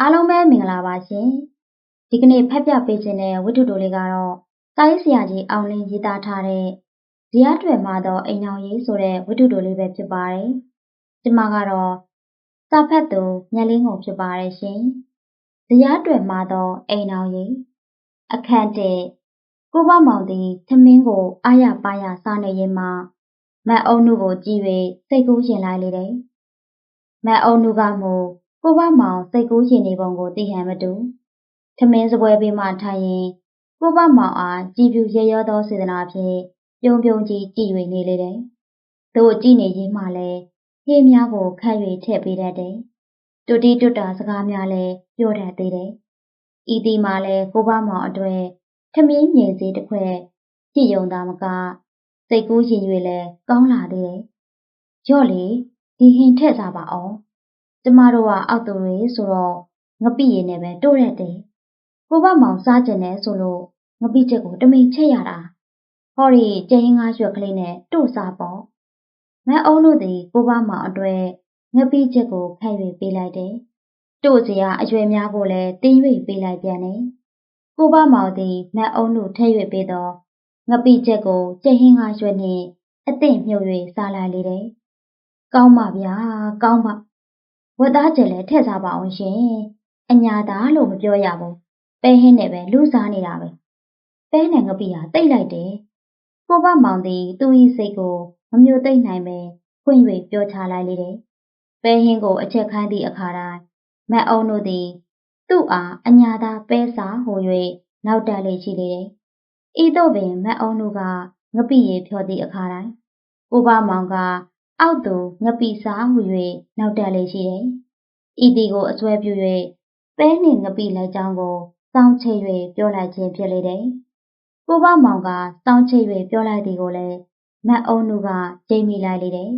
အားလုံးပဲမင်္ဂလာပါရှင်ဒီကနေ့ဖတ်ပြပေးခြင်းတဲ့ဝတ္ထုတိုလေးကတော့စာရေးဆရာကြီးအောင်လင်းရေးသားထားတဲ့ဇီယာထွယ်မှာတော့အိမ်အောင်ရေးဆိုတဲ့ဝတ္ထုတိုလေးပဲဖြစ်ပါတယ်ဒီမှာကတော့စာဖတ်သူညလင်းကုန်ဖြစ်ပါတယ်ရှင်ဇီယာထွယ်မှာတော့အိမ်အောင်ရေးအခန့်တဲ့ကိုဘမောင်သည်သမင်းကိုအာရပါရစားနေရင်မှမတ်အုံနုကိုကြည့်၍စိတ်ကူးရင်လိုက်လေတယ်မတ်အုံနုကမူ ကိုဘမောင်စိတ်ကူးရင်နေပုံကိုသိဟန်မတူထမင်းစပွဲပေးမှထိုင်ရင်ကိုဘမောင်အားကြည်ပြူရရောသောစေတနာဖြင့်ပြုံပြုံကြီးကြည်၍နေလေတယ်။တို့ကြည်နေရင်မှလည်းဟင်းများကိုခတ်၍ထည့်ပေးတတ်တယ်။တူတီတွတ်တာစကားများလည်းပြောတတ်သေးတယ်။ဤဒီမှာလည်းကိုဘမောင်အတွေ့ထမင်းငယ်စီတစ်ခွက်ကြည်ယုံတာမကစိတ်ကူးရင်၍လည်းကောင်းလာသေးတယ်။ကြော့လေဒီဟင်းထည့်စားပါအောင် ကျမတို့ကအောက်သူတွေဆိုတော့ငပိရည်နဲ့ပဲတိုးရက်တယ်။ကိုဘမောင်စားကျင်တယ်ဆိုလို့ငပိချက်ကိုတမိန်ချက်ရတာ။ဟောဒီကျင်းငါးရွက်ကလေးနဲ့တို့စားပေါ့။မအုံးတို့သည်ကိုဘမောင်အတွက်ငပိချက်ကိုဖတ်၍ပေးလိုက်တယ်။တို့စီကအရွယ်များကိုလည်းတင်း၍ပေးလိုက်ပြန်တယ်။ကိုဘမောင်သည်မအုံးတို့ထည့်၍ပေးတော့ငပိချက်ကိုကျင်းငါးရွက်နှင့်အသင့်မြုပ်၍စားလိုက်လေတယ်။ကောင်းပါဗျာကောင်းပါ ဝက်သားကျယ်လည်းထည့်စားပါအောင်ရှင်အညာသားလို့မပြောရဘူးပဲဟင်းနဲ့ပဲလူစားနေတာပဲပဲနဲ့ငပိဟာတိတ်လိုက်တယ်ကိုဘမောင်သည်သူ့၏စိတ်ကိုမမျိုးသိမ့်နိုင်ပဲဖွင့်၍ပြောချလိုက်လေတယ်ပဲဟင်းကိုအချက်ခိုင်းသည့်အခါတိုင်းမတ်အောင်တို့သည်သူ့အားအညာသားပဲစားဟို၍နောက်တက်လေရှိလေတယ်ဤသို့ပင်မတ်အောင်တို့ကငပိရေဖြောသည့်အခါတိုင်းကိုဘမောင်က အောက်သို့ငပိစားဟူ၍နောက်တက်လေရှိတယ်။ဤဒီကိုအစွဲပြု၍ပဲနှင့်ငပိလိုက်ကြောင်းကိုစောင်းချိတ်၍ပြောလိုက်ခြင်းဖြစ်လေတယ်။ကိုဘမောင်ကစောင်းချိတ်၍ပြောလိုက်သည်ကိုလည်းမတ်အုံးနုကကြိမ်မိလိုက်လေတယ်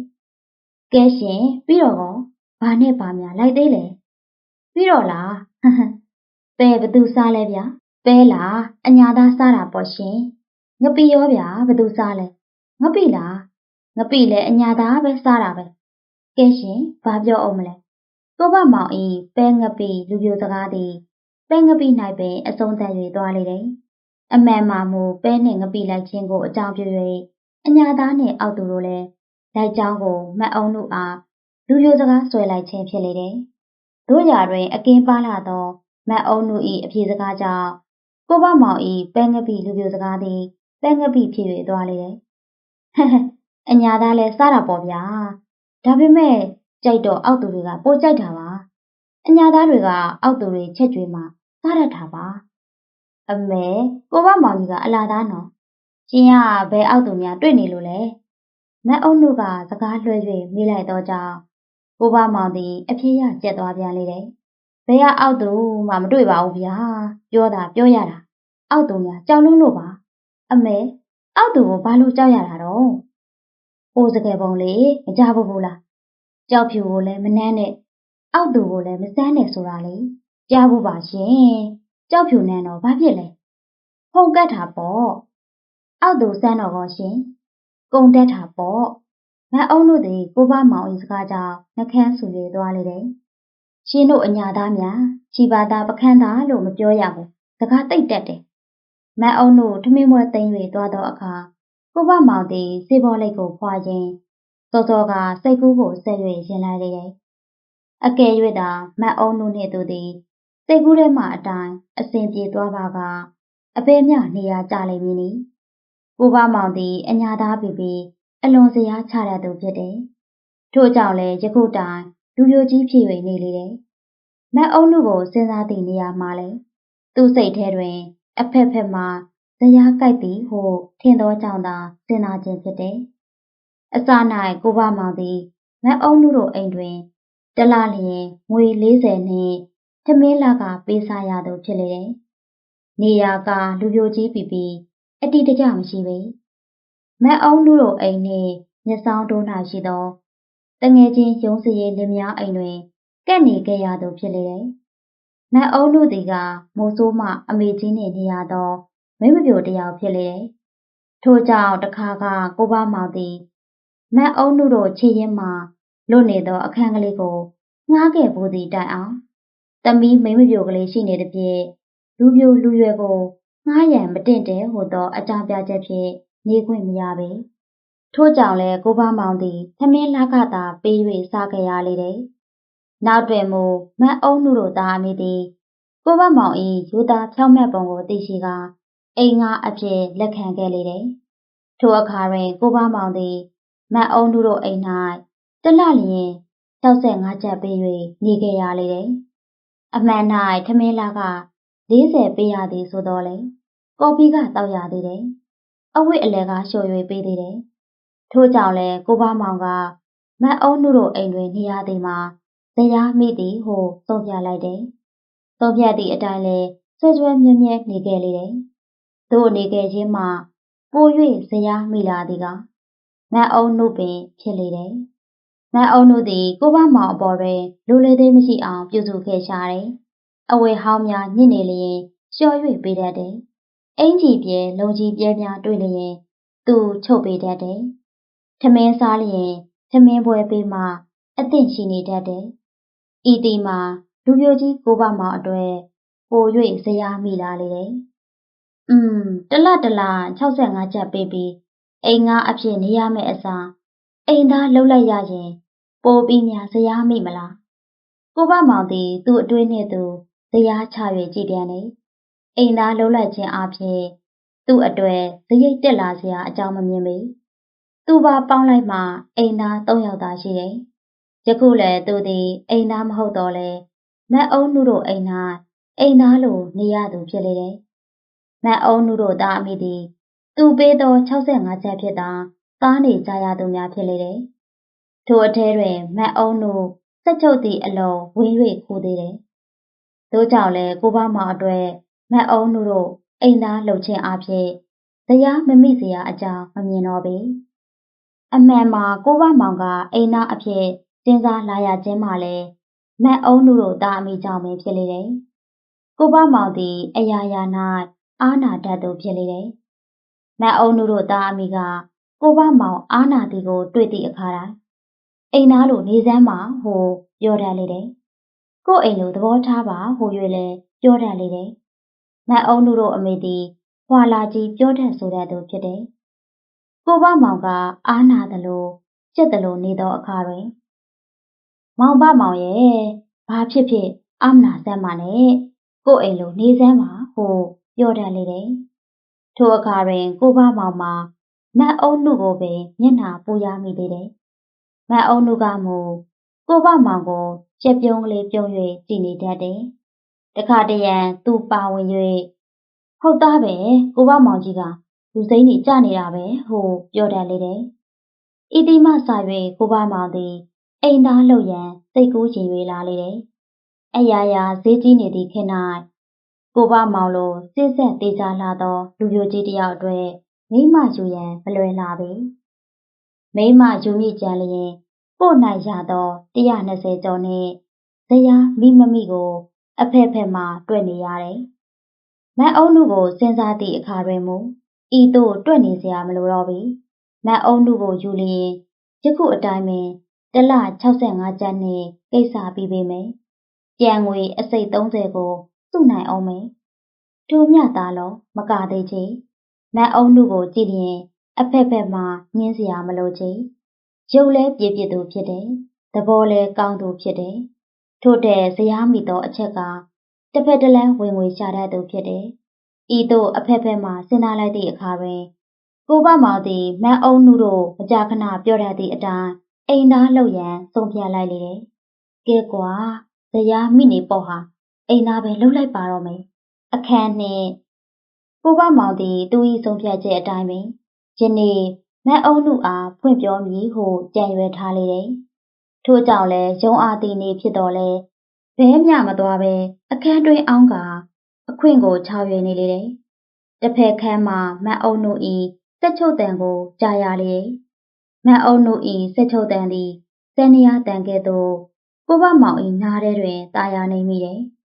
။ကဲရှင်ပြီးတော့ကောဘာနဲ့ဘာများလိုက်သေးလဲ။ပြီးတော့လားပဲဘသူစားလဲဗျာပဲလားအညာသားစားတာပေါ့ရှင်ငပိရောဗျာဘသူစားလဲငပိလား ငပိလည်းအညာသားပဲစားတာပဲကဲရှင်ဘာပြောအောင်မလဲကိုဘမောင်ဤပဲငပိလူပြိုစကားသည်ပဲငပိ၌ပင်အဆုံးသတ်၍သွားလေတယ်အမှန်မှမူပဲနှင့်ငပိလိုက်ခြင်းကိုအကြောင်းပြု၍အညာသားနှင့်အောက်သူတို့လည်းလိုက်ကြောင်းကိုမတ်အောင်တို့အားလူပြိုစကားဆွဲလိုက်ခြင်းဖြစ်လေတယ်တို့ရာတွင် အကင်းပါလာသောမတ်အောင်တို့၏အပြေစကားကြောင့်ကိုဘမောင်ဤပဲငပိလူပြိုစကားသည်ပဲငပိဖြစ်၍သွားလေတယ် အညာသားလဲစားတာပေါ့ဗျာဒါပေမဲ့ကြိုက်တော့အောက်သူတွေကပိုကြိုက်တာပါအညာသားတွေကအောက်သူတွေချက်ကြွေးမှစားရတာပါအမေကိုဘမောင်ကြီးကအလာသားနော်ရှင်ကဘယ်အောက်သူများတွေ့နေလို့လဲမတ်အုံတို့ကစကားလွှဲ၍မိလိုက်တော့ကြောင့်ကိုဘမောင်သည်အဖြစ်ရကျက်သွားပြန်လေတယ်ဘယ်ကအောက်သူမှမတွေ့ပါဘူးဗျာပြောတာပြောရတာအောက်သူများကြောက်လို့လို့ပါအမေအောက်သူကိုဘာလို့ကြောက်ရတာတော့ ပိုးစကယ်ပုံလေးမကြဘူးဘူးလားကြောက်ဖြူကိုလည်းမနှမ်းနဲ့အောက်သူကိုလည်းမစမ်းနဲ့ဆိုတာလေကြားဘူးပါရှင်ကြောက်ဖြူနှမ်းတော့ဘာဖြစ်လဲဟုန်ကတ်တာပေါ့အောက်သူစမ်းတော့ကောရှင်ကုံတက်တာပေါ့မအုံးတို့သည်ကိုဘမောင်၏စကားကြောင့်နှကန်းဆူရသွားလေတယ်ရှင်တို့အညာသားများချီပါသားပခန်းသားလို့မပြောရဘူးစကားတိတ်တက်တယ်မအုံးတို့ထမင်းမွဲသိမ်း၍သွားသောအခါ ကိုဘမောင်သည် စေဘောလိတ်ကိုဖွာရင်စောစောက စိတ်ကူးကိုဆက်၍ရင်လိုက်လေတယ်။အကယ်၍သာမတ်အုံးနှုတ်နှင့်သူသည် စိတ်ကူးထဲမှအတိုင်းအစဉ်ပြေသွားပါကအပေမြနေရာကျလိမ့်မည်နီ။ကိုဘမောင်သည်အညာသားပြီပြီအလွန်စရာချတတ်သူဖြစ်တယ်။ထို့ကြောင့်လည်းယခုတိုင်လူပြိုကြီးဖြစ်၍နေလေတယ်။မတ်အုံးနှုတ်ကိုစဉ်းစားသည့်နေရာမှာလည်းသူ့စိတ်ထဲတွင် အဖက်ဖက်မှ ဇရာကိုက်သည်ဟုထင်သောကြောင့်သာစဉ်းစားခြင်းဖြစ်တယ်။အစ၌ကိုဘမောင်သည်မတ်အုံးနုတို့အိမ်တွင်တလလျင်ငွေ40နှင့်သမင်းလာကပေးစားရသူဖြစ်လေတယ်။နေရာကလူပြိုကြီးပီပီအတိတကျမရှိပေ။မတ်အုံးနုတို့အိမ်နှင့်မျက်စောင်းတိုး၌ရှိသောတငယ်ချင်းရုံးစရီလင်များအိမ်တွင်ကက်နေခဲ့ရသူဖြစ်လေတယ်။မတ်အုံးနုသည်ကမိုးဆိုးမှအမေကြီးနှင့်နေရသော မိမပြိုတယောက်ဖြစ်လေတယ်။ထို့ကြောင့်တခါကကိုဘမောင်သည်မတ်အုံးနုတို့ခြေရင်းမှလွတ်နေသောအခန်းကလေးကိုငှားခဲ့ဘူးသည့်တိုင်အောင်သမီးမိန်းမပြိုကလေးရှိနေသဖြင့်လူပြိုလူရွယ်ကိုငှားရန်မတင်တဲ့ဟိုသောအကြောင်းပြချက်ဖြင့်နေခွင့်မရပေထို့ကြောင့်လည်းကိုဘမောင်သည်သမင်းလာကသာပေး၍စားခဲ့ရလေတယ်နောက်တွင်မူမတ်အုံးနုတို့သားအမိသည်ကိုဘမောင်၏ယူသားဖြောင်းမြတ်ပုံကိုသိရှိကာ အိမ်ငါအဖြစ်လက်ခံခဲ့လေတယ်ထိုအခါတွင်ကိုဘမောင်သည်မတ်အုံးနုတို့အိမ်၌တလလျင်65ချက်ပေး၍နေခဲ့ရလေတယ်။အမှန်၌ထမင်းလာက40ပေးရသည်ဆိုတော့လေကော်ဖီကတောက်ရသေးတယ်။အဝတ်အလဲကလျှော်၍ပေးသေးတယ်။ထို့ကြောင့်လဲကိုဘမောင်ကမတ်အုံးနုတို့အိမ်တွင်နေရသည်မှာဇရာမိသည်ဟုသုံးပြလိုက်တယ်။သုံးပြသည့်အတိုင်းလဲဆွဲဆွဲမြဲမြဲနေခဲ့လေတယ်။ တို့နေခဲ့ခြင်းမှာပို၍ဇရာမိလာသည်ကမတ်အုံးနုပင်ဖြစ်လေတယ်။မန်အုံတို့သည်ကိုဘမောင်အပေါ်တွင်လူလေသေးမရှိအောင်ပြုစုခဲ့ရှာတယ်။အဝယ်ဟောင်းများညစ်နေလျင်လျှော်၍ပေးတတ်တယ်။အင်ကြီးပြဲလုံကြီးပြဲများတွေ့လျင်သူချုပ်ပေးတတ်တယ်။ထမင်းစားလျင်ထမင်းပွဲပေးမှအသင့်ရှိနေတတ်တယ်။ဤတီမှာလူပြိုကြီးကိုဘမောင်အတွေ့ပို၍ဇရာမိလာလေတယ်။ อืมတလတလ65ချက်ပေးပြီးအိမ်ငါအဖြစ်နေရမယ့်အစားအိမ်သားလှုပ်လိုက်ရရင် ပိုပြီးများဇရားမိမလားကိုဘမောင်သည်သူ့အတွင်းနှင့်သူဇရားချ၍ကြည်ပြန်နေအိမ်သားလှုပ်လိုက်ခြင်းအပြင်သူ့အတွေ့ဇရိတ်တက်လာစရာအကြောင်းမမြင်ပေသူပါပေါင်းလိုက်မှအိမ်သား၃ယောက်သာရှိတယ်ယခုလည်းသူသည်အိမ်သားမဟုတ်တော့လဲမတ်အုံးနုတို့အိမ်သားအိမ်သားလိုနေရသူဖြစ်လေတယ် မတ်အုံးနုတို့သားအမိသည်သူပေးသော65ချက်ဖြစ်သာသားနေကြရသူများဖြစ်လေတယ်။ထိုအထဲတွင်မတ်အုံးတို့စက်ချုပ်သည့်အလုံးဝင်း၍ခိုးသေးတယ်။သို့ကြောင့်လည်းကိုဘမောင်အတွက်မတ်အုံးတို့အိမ်သားလှုပ်ခြင်းအဖြစ်တရားမမိစရာအကြောင်းမမြင်တော့ပေ။အမှန်မှာကိုဘမောင်ကအိမ်သားအဖြစ်စဉ်းစားလာရခြင်းမှလည်းမတ်အုံးတို့တာအမိကြောင့်ပဲဖြစ်လေတယ်။ကိုဘမောင်သည်အရာရာ၌ အာနာတတ်သူဖြစ်လေတယ်။မတ်အုံးတို့တာအမိကကိုဘမောင်အားနာသည်ကိုတွေ့သည့်အခါတိုင်းအိမ်သားလိုနေစမ်းမှာဟိုပြောတတ်လေတယ်။ကို့အိမ်လိုသဘောထားပါဟို၍လည်းပြောတတ်လေတယ်။မတ်အုံးတို့အမေသည်ဟွာလာကြီးပြောတတ်ဆိုတတ်သူဖြစ်တယ်။ကိုဘမောင်ကအားနာသလိုကြက်သလိုနေသောအခါတွင်မောင်ဘမောင်ရဲ့ဘာဖြစ်ဖြစ်အာမနာစမ်းပါနဲ့ကို့အိမ်လိုနေစမ်းပါဟို ပြောတတ်လေတယ်။ထိုအခါတွင်ကိုဘမောင်မှာမတ်အုံးနုကိုပင်မျက်နှာပူရမိသေးတယ်။မတ်အုံးနုကမူကိုဘမောင်ကိုကြက်ပြုံးကလေးပြုံး၍ကြည်နေတတ်တယ်။တခါတရံသူပါဝင်၍ဟုတ်သားပဲကိုဘမောင်ကြီးကလူစိမ့်နေကြနေတာပဲဟိုပြောတတ်လေတယ်။ဤတိမဆာ၍ကိုဘမောင်သည်အိမ်သားလှုပ်ရန်စိတ်ကူးရင်၍လာလေတယ်။အရာရာဈေးကြီးနေသည့်ခေတ်၌ ကိုဘမောင်လိုစစ်ဆက်တေးကြလာသော လူပြိုကြီးတယောက်အတွက်မိမယူရန်မလွယ်လာပေမိမယူမိကြံလျင်ပို့နိုင်ရသော120ကျော်နှင့်ဇရာမိမမိကို အဖက်ဖက်မှတွေ့နေရတယ်။မတ်အုံးနုကိုစဉ်းစားသည့်အခါတွင်မူဤသို့တွေ့နေစရာမလိုတော့ပြီ။မတ်အုံးနုကိုယူလျင်ယခုအတိုင်းပင်တလ65ကျပ်နှင့်ကိစ္စပြီးပေမယ်။ကြံငွေအစိတ်30ကို စုနိုင်အောင်မယ်။ထိုမြသားလောမကသေးချေ။မန်အုံးနုကိုကြည့်လျင်အဖက်ဖက်မှညင်းစရာမလိုချေရုပ်လဲပြည့်ပြည့်သူဖြစ်တယ်သဘောလဲကောင်းသူဖြစ်တယ်ထို့တဲ့ဇရားမိသောအချက်ကတစ်ဖက်တစ်လမ်းဝင်ငွေရှာတတ်သူဖြစ်တယ်ဤသို့အဖက်ဖက်မှစဉ်းစားလိုက်သည့်အခါတွင်ကိုဘမောင်သည်မန်အုံးနုတို့မကြာခဏပြောတတ်သည့်အတိုင်းအိမ်သားလှုပ်ရန်ဆုံးဖြတ်လိုက်လေတယ်ကဲကွာဇရားမိနေပေါ့ဟာ အိမ်သားပဲလှုပ်လိုက်ပါတော့မယ်အခန်းနှင့်ကိုဘမောင်သည်သူ၏ဆုံးဖြတ်ချက်အတိုင်းပင်ယနေ့မတ်အုံးနုအားဖွင့်ပြောမည်ဟုကြံရွယ်ထားလေတယ်။ထို့ကြောင့်လည်းရုံအားတည်နေဖြစ်တော်လဲဘဲမြမသွားပဲအခန်းတွင်အောင်းကအခွင့်ကိုချောက်ရွယ်နေလေတယ်။တစ်ဖက်ခန်းမှာမတ်အုံးနု၏စက်ချုပ်တန်ကိုကြားရလေ။မတ်အုံးနု၏စက်ချုပ်တန်သည်စနေရတန်ကဲ့သို့ကိုဘမောင်၏နားထဲတွင်တာယာနေမိတယ်။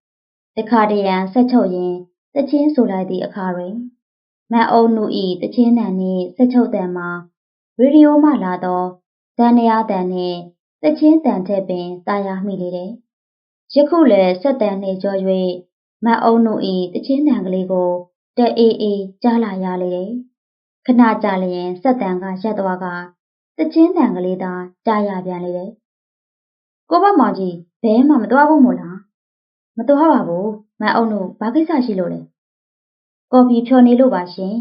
တခါတရံဆက်ချုပ်ရင်တချင်းဆိုလိုက်သည့်အခါတွင်မန်အုံနု၏တချင်းတန်နှင့်ဆက်ချုပ်တန်မှာရေဒီယိုမှလာသောဇန်နယာတန်နှင့်တချင်းတန်ထက်ပင်တာယာမိလေတယ်။ယယခုလည်းဆက်တန်နေကြော၍မတ်အုံတို့၏တချင်းတန်ကလေးကိုတဲအေးအေးကြားလာရလေတယ်ခဏကြာလျင်ဆက်တန်ကရက်သွားကတချင်းတန်ကလေးသာကြားရပြန်လေတယ်ကိုဘမောင်ကြီးဘဲမှမသွားဘူးမို့လား မသွားပါဘူးမတ်အုံတို့ဘာကိစ္စရှိလို့လဲကော်ဖီဖြော်နေလို့ပါရှင်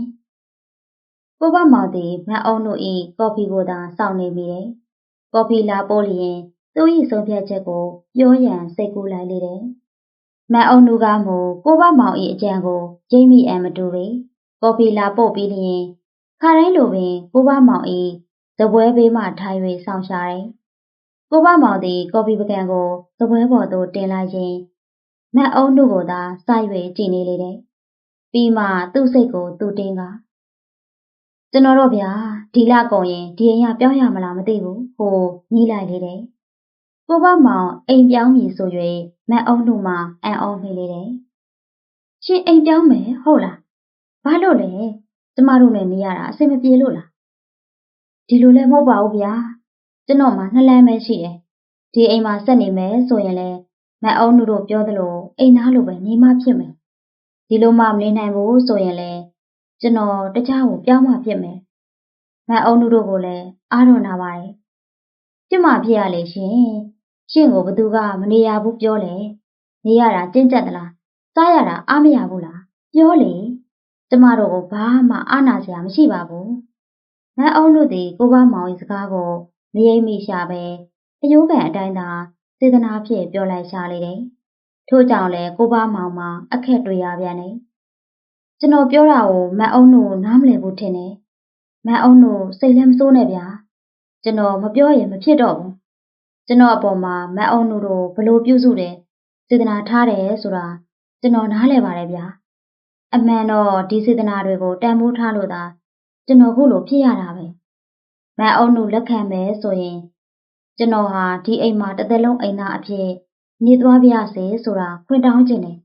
ကိုဘမောင်သည်မတ်အုံတို့၏ကော်ဖီကိုသာစောင့်နေမိတယ်ကော်ဖီလာပို့လျင်သူ၏ဆုံးဖြတ်ချက်ကိုပြောရန်စိတ်ကူးလိုက်လေတယ်။မန်အောင်နူကမူကိုဘမောင်၏အကြံကိုကျိမ့်မိအံမတူပေ။ကော်ဖီလာပို့ပြီးလျင်ခါတိုင်းလိုပင်ကိုဘမောင်၏သပွဲဘေးမှထား၍စောင့်ရှာတယ်။ကိုဘမောင်သည်ကော်ဖီပကံကိုသပွဲပေါ်သို့တင်လိုက်ခြင်း မန်အောင်နုကိုသာစိုက်၍ကြည်နေလေတယ်။ပြီးမှသူ့စိတ်ကိုသူတင်ကကျွန်တော်တို့ဗျာဒီလကုန်ရင်ဒီအိမ်ကပြောင်းရမလားမသိဘူးဟိုညီးလိုက်လေတယ်ကိုဘမောင်အိမ်ပြောင်းပြီဆို၍မတ်အုံးတို့မှအံ့ဩမိလေတယ်ရှင်အိမ်ပြောင်းမယ်ဟုတ်လားဘာလို့လဲကျမတို့နဲ့နေရတာအဆင်မပြေလို့လားဒီလိုလည်းမဟုတ်ပါဘူးဗျာကျွန်တော်မှနှလန်းပဲရှိတယ်ဒီအိမ်မှာဆက်နေမယ်ဆိုရင်လည်း မတ်အုံးတို့ပြောသလိုအိမ်သားလိုပဲနေမှဖြစ်မယ်ဒီလိုမှမနေနိုင်ဘူးဆိုရင်လည်းကျွန်တော်တခြားကိုပြောင်းမှဖြစ်မယ်။မန်အုံတို့ကိုလည်းအားတော်နာပါတယ်။ပြစ်မှဖြစ်ရလေရှင်။ရှင်ကိုဘသူကမနေရဘူးပြောလေ။နေရတာကျင့်ကြက်သလား။စားရတာအားမရဘူးလား။ပြောလေ။ကျမတို့ကိုဘာမှအားနာစရာမရှိပါဘူး။မန်အုံတို့သည်ကိုဘမောင်၏စကားကိုမရိပ်မိရှာပဲအယိုးကန်အတိုင်းသာ စေတနာဖြင့်ပြောလိုက်ရှာလေတယ်။ထို့ကြောင့်လည်းကိုဘမောင်မှာအခက်တွေ့ရပြန်တယ်။ကျွန်တော်ပြောတာကိုမန်အုံတို့နားမလည်ဘူးထင်တယ်။မန်အုံတို့စိတ်လည်းမစိုးနဲ့ဗျာ။ကျွန်တော်မပြောရင်မဖြစ်တော့ဘူး။ကျွန်တော်အပေါ်မှာမန်အုံတို့ဘလို့ပြုစုတယ်စေတနာထားတယ်ဆိုတာကျွန်တော်နားလည်ပါတယ်ဗျာ။အမှန်တော့ဒီစေတနာတွေကိုတန်ဖိုးထားလို့သာကျွန်တော်ခုလိုဖြစ်ရတာပဲ။မန်အုံတို့လက်ခံမယ်ဆိုရင် ကျွန်တော်ဟာဒီအိမ်မှာတစ်သက်လုံးအိမ်သားအဖြစ်နေသွားပြရစေဆိုတာခွင့်တောင်းခြင်းတယ်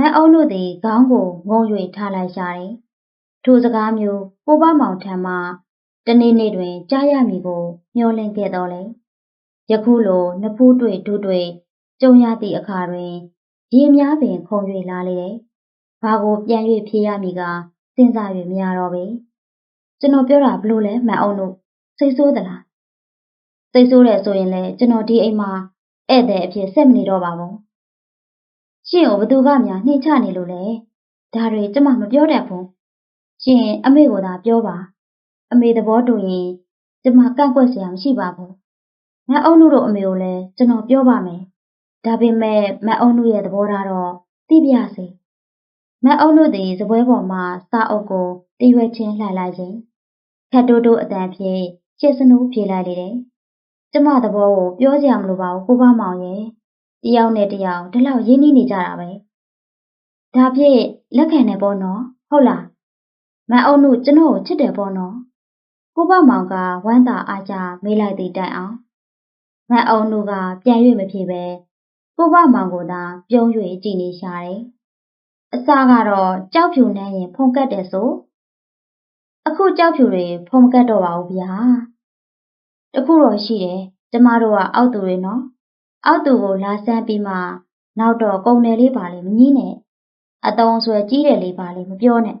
မန်းအုံးတို့သည်ခေါင်းကိုငုံ၍ထားလိုက်ကြတယ်။ထိုစကားမျိုးပိုးပမောင်ထံမှတနေ့နေ့တွင်ကြားရမည်ကိုမျှော်လင့်ခဲ့တော်လေ။ယခုလိုနဖူးတွေ့ဒူးတွေ့ကြုံရသည့်အခါတွင်ရေများပင်ခုံ၍လာလေတယ်။ဘာကိုပြန်၍ဖြေရမည်ကစဉ်းစား၍မရတော့ပေ။ကျွန်တော်ပြောတာဘလို့လဲမန်အောင်တို့စိတ်ဆိုးသလား။ စိတ်ဆိုးတယ်ဆိုရင်လည်းကျွန်တော်ဒီအိမ်မှာဧည့်သည်အဖြစ်ဆက်မနေတော့ပါဘူး။ရှင်ကိုဘသူကများနှိမ့်ချနေလို့လဲဒါတွေကျမမပြောတတ်ဘူးရှင်အမေကိုသာပြောပါအမေသဘောတူရင်ကျမကန့်ကွက်စရာမရှိပါဘူးမအုံနုတို့အမေကိုလည်းကျွန်တော်ပြောပါမယ်ဒါပေမဲ့မအုံနုရဲ့သဘောထားတော့သိပြစေမအုံနုသည်စပွဲပေါ်မှာစာအုပ်ကိုတရွက်ချင်းလှိုင်လိုက်ခြင်းခက်တိုးတိုးအတန်ဖြင့်ရှစ်စနူးဖြေလိုက်လေတယ် ကျမသဘောကိုပြောစရာမလိုပါဘူးကိုပါမောင်ရဲ့တယောက်နဲ့တယောက်ဒီလောက်ရင်းနှီးနေကြတာပဲဒါဖြင့်လက်ခံနေပေါ့နော်ဟုတ်လားမန်အုံနုကျွန်တော်ကိုချစ်တယ်ပေါ့နော်ကိုဘမောင်ကဝမ်းသာအားကြမေးလိုက်သည့်တိုင်အောင်မန်အုံနုကပြန်၍မဖြေပဲကိုဘမောင်ကိုသာပြုံး၍ကြည်နေရှာတယ်အစကတော့ကြောက်ဖြူနှမ်းရင်ဖုန်ကတ်တယ်ဆိုအခုကြောက်ဖြူတွေဖုန်ကတ်တော့ပါဘူးဗျာ တခုတော့ရှိတယ်ကျမတို့ကအောက်သူတွေနော်အောက်သူကိုလာဆန်းပြီးမှနောက်တော့ကုံတယ်လေးပါလေမကြီးနဲ့အတုံးဆွဲကြီးတယ်လေးပါလေမပြောနဲ့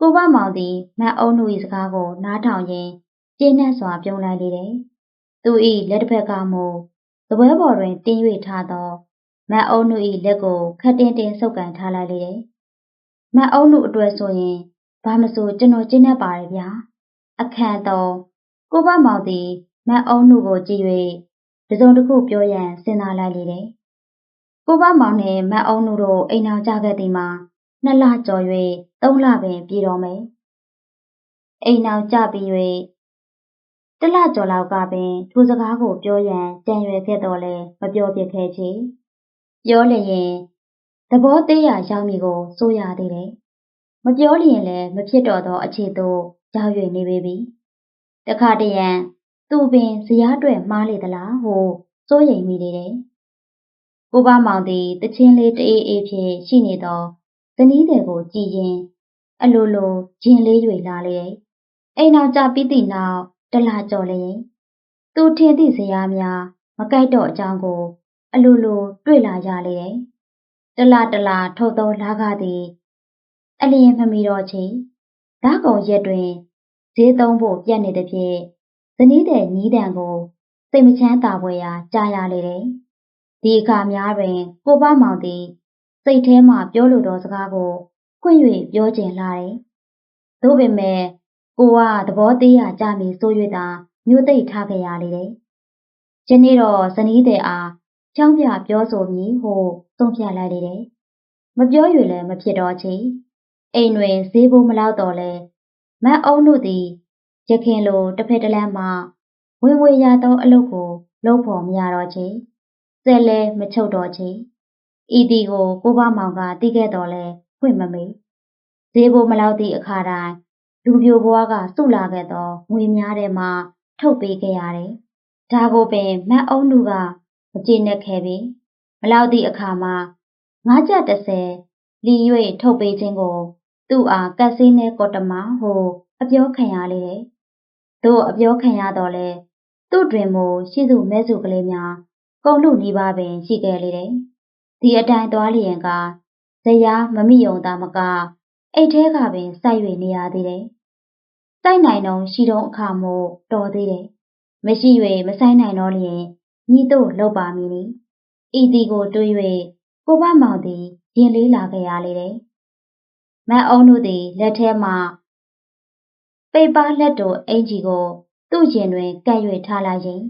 ကိုဘမောင်သည်မတ်အုံးတို့၏စကားကိုနားထောင်ရင်းကျင်းနှံ့စွာပြုံးလိုက်လေတယ်သူ၏လက်တစ်ဖက်ကမူသပွဲပေါ်တွင်တင်း၍ထားသောမတ်အုံးတို့၏လက်ကိုခတ်တင်းတင်းဆုပ်ကန်ထားလိုက်လေတယ်မတ်အုံးတို့အတွက်ဆိုရင်ဘာမဆိုကျွန်တော်ကျင်းနေပါတယ်ဗျာအခန့်တော့ ကိုဘမောင်သည်မတ်အုံးတို့ကိုကြည့်၍တစုံတစ်ခုပြောရန်စဉ်းစားလိုက်လေတယ်။ကိုဘမောင်နဲ့မတ်အောင်တို့အိမ်အောင်ကြခဲ့သည်မှာနှစ်လကျော်၍သုံးလပင်ပြည်တော်မယ်။အိမ်အောင်ကြပြီး၍တလကျော်လောက်ကပင်ထိုစကားကိုပြောရန်ကြံရွယ်ခဲ့တော့လဲမပြောပြခဲ့ချေ။ပြောလျင်သဘောသေးရရောက်မည်ကိုစိုးရသေးတယ်။မပြောလျင်လည်းမဖြစ်တော့သောအခြေသို့ရောက်၍နေပေပြီ။ တခါတရံသူပင်ဇရားတွဲမှားလေသလားဟုစိုးရိမ်မိနေတယ်။ကိုပါမောင်သည်တချင်းလေးတအေးအေးဖြင့်ရှိနေသောဇနီးတွေကိုကြည်ရင်အလိုလိုဂျင်လေးတွေလာလေ။အိမ်နောက်ကြပြီးသည့်နောက်တလာကြော်လျင်သူထင်သည့်ဇရားများမကြိုက်တော့အကြောင်းကို အလိုလိုတွေ့လာကြလေတယ်။တလားတလားထုတ်သောလာကသည်အလျင်မမီတော့ချေဓာကုံရက်တွင် ဈေးသုံးဖို့ပြတ်နေသည်ဖြင့်ဇနီးတဲ့ညီးတံကိုစိတ်မချမ်းသာဖွယ်ရာကြားရလေတယ်။ဒီအခါများတွင် ကိုပမောင်သည်စိတ်ထဲမှပြောလိုသောစကားကိုခွင့်၍ပြောကျင်လာတယ်။သို့ပေမဲ့ကိုကသဘောသေးရကြမည်ဆို၍သာမျိုးသိပ်ထားခဲ့ရလေတယ်။ယနေ့တော့ဇနီးတဲ့အားချောင်းပြပြောဆိုမည်ဟုသုံးဖြတ်လိုက်လေတယ်။မပြော၍လည်းမဖြစ်တော့ချေ။အိမ်တွင်ဈေးဘိုးမလောက်တော့လဲ မတ်အုံးတို့သည်ရခင်လိုတစ်ဖက်တစ်လမ်းမှဝင်ဝေရသောအလုပ်ကိုလုပ်ဖို့မရတော့ချေ။စက်လဲမချုပ်တော့ချေ။ဤတီကိုကိုဘမောင်ကတီးခဲ့တော်လဲဖွင့်မမေ။ဈေးဘိုးမလောက်သည့်အခါတိုင်းလူပြိုဘွားကစုလာခဲ့သောငွေများထဲမှထုတ်ပေးခဲ့ရတယ်။ဒါကိုပင်မတ်အုံးတို့ကမကျေနပ်ခဲ့ပြီ။မလောက်သည့်အခါမှာငါးချက်30လီ၍ထုတ်ပေးခြင်းကို သူ့အားကတ်စင်းနဲ့ကော်တမဟု အပြောခံရလေတယ်။သူ့အပြောခံရတော့လဲသူ့တွင်မူရှိသူမဲစုကလေးများကုန်လူနီးပါးပင်ရှိခဲ့လေတယ်။ဒီအတိုင်းသွားလျင်ကဇရာမမိယုံသားမကအိတ်ထဲကပင်စိုက်၍နေရသေးတယ်။စိုက်နိုင်တော့ရှိတော့အခါမို့တော်သေးတယ်။မရှိ၍မဆိုင်နိုင်တော့လျင်ညီတို့လောက်ပါမည်နီ။ဤတီကိုတွေး၍ကိုဘမောင်သည်ရင်လေးလာခဲ့ရလေတယ်။ မတ်အုံးတို့သည်လက်ထဲမှပေပါလက်တို့အင်ကြီးကိုသူ့ရင်တွင်ကပ်၍ထားလိုက်ရင်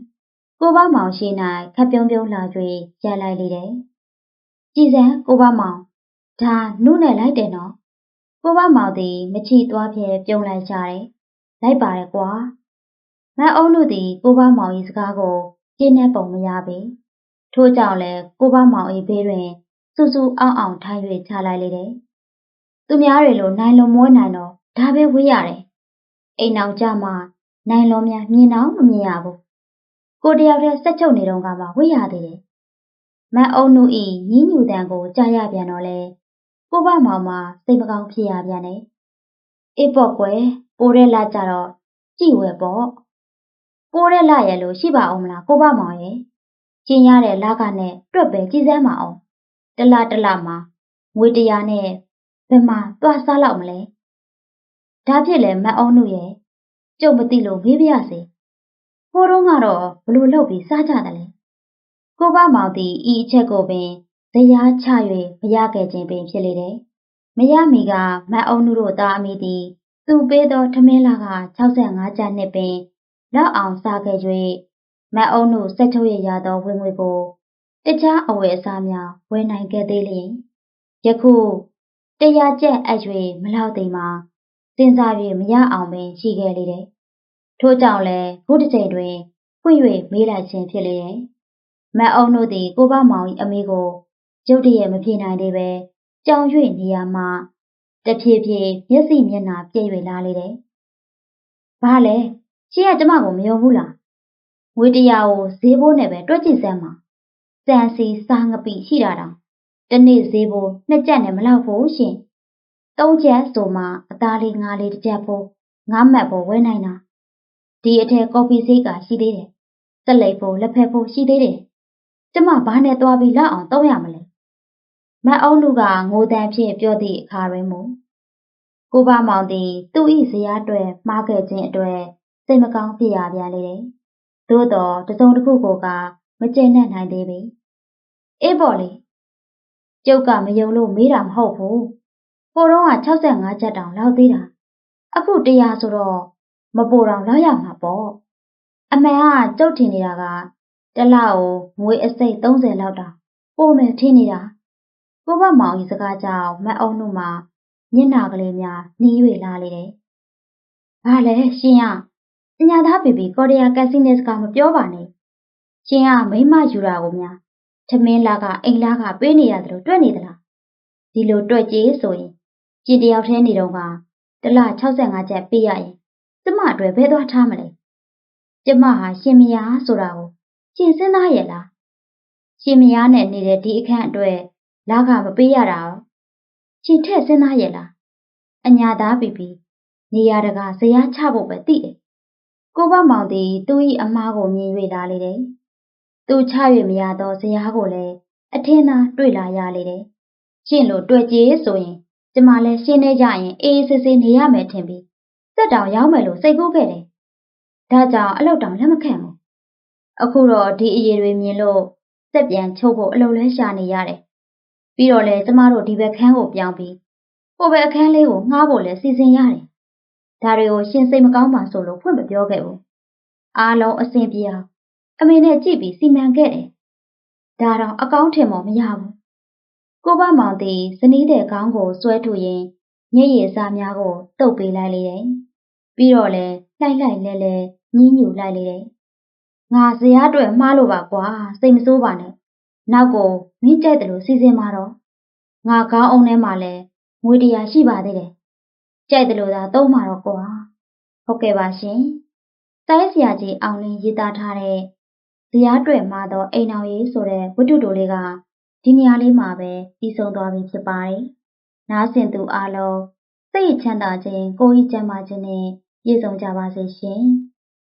ကိုဘမောင်ရှိ၌ခပ်ပြုံးပြုံးလာ၍ရလိုက်လေတယ်။ကြည်စံကိုဘမောင်ဒါနုနဲ့လိုက်တယ်နော်။ကိုဘမောင်သည်မချီသွားဖြဲပြုံးလိုက်ကြတယ်။လိုက်ပါရဲ့ကွာ။မတ်အုံးတို့သည်ကိုဘမောင်၏စကားကိုကျင်းတဲ့ပုံမရပေ။ထို့ကြောင့်လည်းကိုဘမောင်၏ဘေးတွင်စူးစူးအောင်အောင်ထိုင်၍ချလိုက်လေတယ်။ သူများတွေလိုနိုင်လွန်မွေးနိုင်တော့ဒါပဲဝေးရတယ်။အိမ်အောင်ကြမှာနိုင်လွန်များမြင်တော့မမြင်ရဘူး။ကိုတယောက်တည်းစက်ချုပ်နေတော့ကမှဝေးရသေးတယ်။မတ်အုံနုဤညင်းညူတန်ကိုကြားရပြန်တော့လေကိုဘမောင်မှာစိတ်မကောင်းဖြစ်ရပြန်တယ်။အေးပေါ့ကွယ်ပိုးတဲ့လာကြတော့ကြည်ဝဲပေါ့။ပိုးတဲ့လာရဲ့လို့ရှိပါအောင်မလားကိုဘမောင်ရဲ့။ကျင်းရတဲ့လာကနဲ့တွက်ပဲကြည်စမ်းမအောင်။တလတလမှာငွေတရာနဲ့ ဘယ်မှာသွားစားလောက်မလဲ။ဒါဖြစ်လေမတ်အုံနုရဲ့ကျုပ်မသိလို့မေးပြရစေ။ဟိုတုန်းကတော့ဘလို့လုပ်ပြီးစားကြတယ်လဲ။ကိုဘမောင်သည်ဤအချက်ကိုပင်ဇရာချ၍မရခဲ့ခြင်းပင်ဖြစ်လေတယ်။မရမီကမတ်အုံနုတို့သားအမိသည်သူပေးသောထမင်းလာက65ကျပ်နှစ်ပင်လောက်အောင်စားခဲ့၍မတ်အုံနုစက်ချုပ်ရရသောဝင်ငွေကိုတခြားအဝယ်အစားများဝယ်နိုင်ခဲ့သေးလျင်ယခု တရားကျက်အပ်၍မလောက်သိမှာစဉ်းစား၍မရအောင်ပင်ရှိခဲ့လေတယ်။ထို့ကြောင့်လည်းခုတစ်ချိန်တွင်ဖွင့်၍မေးလိုက်ခြင်းဖြစ်လေတယ်။မတ်အုံတို့သည်ကိုဘမောင်၏အမေကိုရုတ်တရက်မပြေနိုင်သေးပဲကြောင်၍နေရာမှတဖြည်းဖြည်းမျက်စိမျက်နှာပြည့်၍လာလေတယ်။ဘာလဲရှင်းကကျမကိုမယုံဘူးလား။ငွေတရာကိုဈေးဘိုးနဲ့ပဲတွက်ကြည့်စမ်းပါ။စံစီစားငပိရှိတာတောင် တနေ့ဈေးဘိုးနှစ်ကြက်နဲ့မလောက်ဘူးရှင်။သုံးချက်ဆိုမှအသားလေးငါးလေးတစ်ချက်ဖို့ငါးမှတ်ဖို့ဝဲနိုင်တာဒီအထက်ကော်ဖီစိတ်ကရှိသေးတယ်စက်လိပ်ဖို့လက်ဖက်ဖို့ရှိသေးတယ်ကျမဘာနဲ့သွားပြီးလောက်အောင်သုံးရမလဲမတ်အုံးလူကငိုတန်ဖြင့်ပြောသည့်အခါတွင်မူကိုဘမောင်သည်သူ့၏ဇရာအတွက်မှားခဲ့ခြင်းအတွက်စိတ်မကောင်းဖြစ်ရပြန်လေတယ်သို့တော့တစုံတစ်ခုကိုကမကျေနပ်နိုင်သေးပေအေးပေါ့လေ ကျုပ်ကမယုံလို့မေးတာမဟုတ်ဘူးဟိုတော့က65ချက်တောင်လောက်သေးတာအခု100ဆိုတော့မပိုတော့လောက်ရမှာပေါ့အမှန်ကကျုပ်ထင်နေတာကတလောက်ကိုငွေအစိတ်30လောက်တောင်ပို့မယ်ထင်နေတာကိုဘမောင်ကြီးစကားကြောင့်မတ်အောင်တို့မှာမျက်နာကလေးများနှီး၍လာလေတယ်။ဘာလဲရှင်ရအညာသားဘေဘီကော်ရီးယားကက်စီနစ်ကမပြောပါနဲ့။ရှင်ကမိမယူတာကိုများ ထမင်းလာကအိမ်လာကပေးနေရတယ်လို့တွေ့နေသလား။ဒီလိုတွေ့ကြည်ဆိုရင်ကျင်တယောက်ထဲနေတော့ကတလ65ကျပ်ပေးရရင်ကျမအတွက်ဘယ်သွားထားမလဲကျမဟာရှင်မယားဆိုတာကိုရှင်စဉ်းစားရလားရှင်မယားနဲ့နေတဲ့ဒီအခန့်အတွက်လာခမပေးရတာရောရှင်ထက်စဉ်းစားရလားအညာသားပြီပြီနေရတကဇရာချဖို့ပဲသိတယ်ကိုဘမောင်သည်သူ့၏အမားကိုမြင်၍လာလေတယ် သူချ၍မရသောဇရားကိုလည်းအထင်းသာတွေ့လာရလေတယ်။ရှင့်လိုတွေ့ကြည်ဆိုရင်ကျမလည်းရှင်းနေကြရင်အေးအေးဆေးဆေးနေရမယ်ထင်ပြီးစက်တောင်ရောက်မယ်လို့စိတ်ကူးခဲ့တယ်။ဒါကြောင့်အလောက်တောင်လက်မခံဘူး။အခုတော့ဒီအရေးတွေမြင်လို့စက်ပြန်ချုပ်ဖို့အလုပ်လဲရှာနေရတယ်။ပြီးတော့လေကျမတို့ဒီဘက်ခန်းကိုပြောင်းပြီးဟိုဘက်အခန်းလေးကိုငှားဖို့လဲစီစဉ်ရတယ်။ဒါတွေကိုရှင်စိတ်မကောင်းပါဆိုလို့ဖွင့်မပြောခဲ့ဘူး။အားလုံးအဆင်ပြေအောင် အမေနဲ့ကြည့်ပြီးစီမံခဲ့တယ်။ဒါတော့အကောင်းထင်မှမရဘူး။ကိုဘမောင်သည်ဇနီးတဲ့ခေါင်းကိုဆွဲထုတ်ရင်ညရည်စားများကိုတုပ်ပေးလိုက်လေတယ်။ပြီးတော့လဲလှိုက်လိုက်လဲလဲညင်းညူလိုက်လေတယ်။ငါဇရားအတွက်မှားလို့ပါကွာစိတ်မဆိုးပါနဲ့။နောက်ကိုမင်းကြိုက်တယ်လို့စီစဉ်มาတော့ငါခေါင်းအုံထဲမှာလဲငွေတရာရှိပါသေးတယ်။ကြိုက်တယ်လို့သာသုံးမှာတော့ကွာ။ဟုတ်ကဲ့ပါရှင်။တိုင်းဆရာကြီးအောင်လင်းရေးသားထားတဲ့ ဇရားတွေ့မှာတော့အိမ်အောင်ရေးဆိုတဲ့ဝတ္ထုတိုလေးကဒီနေရာလေးမှာပဲပြီးဆုံးသွားပြီဖြစ်ပါတယ်။နားဆင်သူအားလုံးစိတ်ချမ်းသာခြင်းကိုယ်ဤချမ်းသာခြင်းနဲ့ပြည့်စုံကြပါစေရှင်။